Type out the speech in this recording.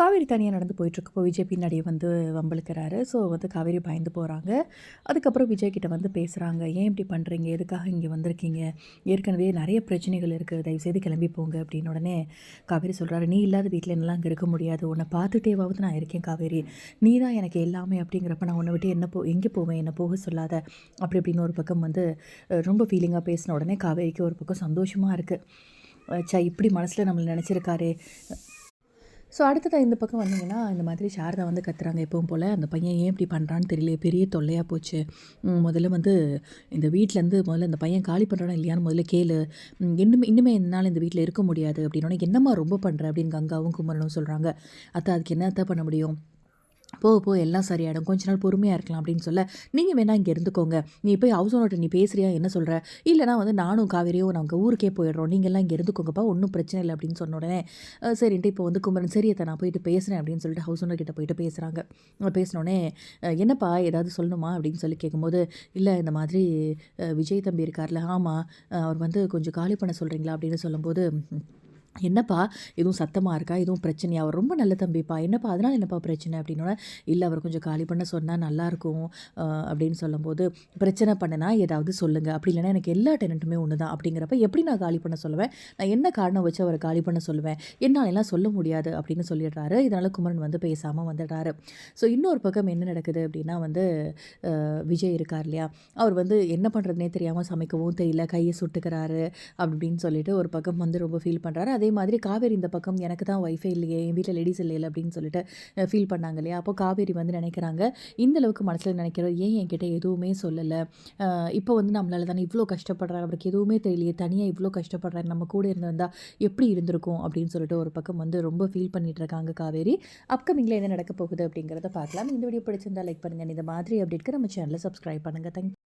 காவேரி தனியாக நடந்து போயிட்டுருக்கப்போ விஜய் பின்னாடியே வந்து வம்பளுக்கிறாரு ஸோ வந்து காவேரி பயந்து போகிறாங்க அதுக்கப்புறம் விஜய் கிட்ட வந்து பேசுகிறாங்க ஏன் இப்படி பண்ணுறீங்க எதுக்காக இங்கே வந்திருக்கீங்க? ஏற்கனவே நிறைய பிரச்சனைகள் இருக்குது தயவுசெய்து கிளம்பி போங்க. அப்படின்னு உடனே காவேரி சொல்கிறாரு நீ இல்லாத வீட்டில் என்னலாம் அங்கே இருக்க முடியாது. உன்னை பார்த்துட்டேவாவது நான் இருக்கேன் காவேரி. நீ தான் எனக்கு எல்லாமே. அப்படிங்கிறப்ப நான் உன்னை விட்டு என்ன போ எங்கே போவேன்? என்ன போக சொல்லாத. அப்படி இப்படின்னு ஒரு பக்கம் வந்து ரொம்ப ஃபீலிங்காக பேசின உடனே காவேரிக்கு ஒரு பக்கம் சந்தோஷமாக இருக்குது சா இப்படி மனசில் நம்மளை நினச்சிருக்காரே. ஸோ அடுத்ததாக இந்த பக்கம் வந்தீங்கன்னா இந்த மாதிரி சாரதா வந்து கத்துறாங்க எப்பவும் போல். அந்த பையன் ஏன் இப்படி பண்ணுறான்னு தெரியல பெரிய தொல்லையாக போச்சு. முதல்ல வந்து இந்த வீட்டிலேருந்து முதல்ல இந்த பையன் காலி பண்ணுறானா இல்லையான்னு முதல்ல கேளு. இன்னுமே இன்னுமே என்னால் இந்த வீட்டில் இருக்க முடியாது அப்படின்னோடனே என்னம்மா ரொம்ப பண்ணுற அப்படின்னு கங்காவும் குமரனும் சொல்கிறாங்க அத்தை அதுக்கு என்னத்த பண்ண முடியும்? போ போ எல்லாம் சரியாயிடும். கொஞ்ச நாள் பொறுமையாக இருக்கலாம் அப்படின்னு சொல்ல நீங்கள் வேணா இங்கே இருந்துக்கோங்க. நீ போய் ஹவுஸ் ஓனர்கிட்ட நீ பேசுறியா? என்ன சொல்கிற இல்லைனா வந்து நானும் காவேரியோ நாங்கள் ஊருக்கே போயிடுறோம். நீங்கள்லாம் இங்கே இருந்துக்கோங்கப்பா. ஒன்றும் பிரச்சனை இல்லை அப்படின்னு சொன்ன உடனே சரின்ட்டு இப்போ வந்து குமரன் சரியத்தை நான் போயிட்டு பேசுகிறேன் அப்படின்னு சொல்லிட்டு ஹவுஸ் ஓனர் கிட்ட போயிட்டு பேசுகிறாங்க பேசினோடனே என்னப்பா? ஏதாவது சொல்லணுமா? அப்படின்னு சொல்லி கேட்கும்போது இல்லை இந்த மாதிரி விஜய் தம்பி இருக்கார்ல. ஆமாம் அவர் வந்து கொஞ்சம் காலி பண்ண சொல்கிறீங்களா அப்படின்னு சொல்லும்போது என்னப்பா எதுவும் சத்தமாக இருக்கா? எதுவும் பிரச்சனையா? அவர் ரொம்ப நல்ல தம்பிப்பா. என்னப்பா அதனால் என்னப்பா பிரச்சனை? அப்படின்னோட இல்லை அவர் கொஞ்சம் காலி பண்ண சொன்னால் நல்லாயிருக்கும் அப்படின்னு சொல்லும்போது பிரச்சனை பண்ணனா ஏதாவது சொல்லுங்கள் அப்படி இல்லைன்னா எனக்கு எல்லா டெனண்ட்டுமே ஒன்று தான் அப்படிங்கிறப்ப எப்படி நான் காலி பண்ண சொல்லுவேன்? நான் என்ன காரணம் வச்சு அவரை காலி பண்ண சொல்லுவேன்? என்னால் எல்லாம் சொல்ல முடியாது. அப்படின்னு சொல்லிடுறாரு. இதனால் குமரன் வந்து பேசாமல் வந்துடுறாரு. ஸோ இன்னொரு பக்கம் என்ன நடக்குது அப்படின்னா வந்து விஜய் இருக்கார் இல்லையா? அவர் வந்து என்ன பண்ணுறதுனே தெரியாமல் சமைக்கவும் தெரியல. கையை சுட்டுக்கிறாரு. அப்படின்னு சொல்லிட்டு ஒரு பக்கம் வந்து ரொம்ப ஃபீல் பண்ணுறாரு அதே மாதிரி காவேரி இந்த பக்கம் எனக்கு தான் ஒய்ஃபை இல்லையே என் வீட்டில் லேடிஸ் இல்லையில அப்படின்னு சொல்லிட்டு ஃபீல் பண்ணாங்க இல்லையா? அப்போ காவேரி வந்து நினைக்கிறாங்க இந்த அளவுக்கு மனசில் நினைக்கிறோம் ஏன் என்கிட்ட எதுவுமே சொல்லலை? இப்போ வந்து நம்மளால தானே இவ்வளோ கஷ்டப்படுறாரு அவருக்கு எதுவுமே தெரியலையே தனியாக இவ்வளோ கஷ்டப்படுறாரு நம்ம கூட இருந்திருந்தா எப்படி இருந்திருக்கும் அப்படின்னு சொல்லிட்டு ஒரு பக்கம் வந்து ரொம்ப ஃபீல் பண்ணிட்டு இருக்காங்க காவேரி. அப்கமிங்கில் என்ன நடக்க போகுது அப்படிங்கிறத பார்க்கலாம். இந்த வீடியோ பிடிச்சிருந்தா லைக் பண்ணுங்கள் இந்த மாதிரி அப்டேட்க்கு நம்ம சேனலை சப்ஸ்கிரைப் பண்ணுங்கள் தேங்க்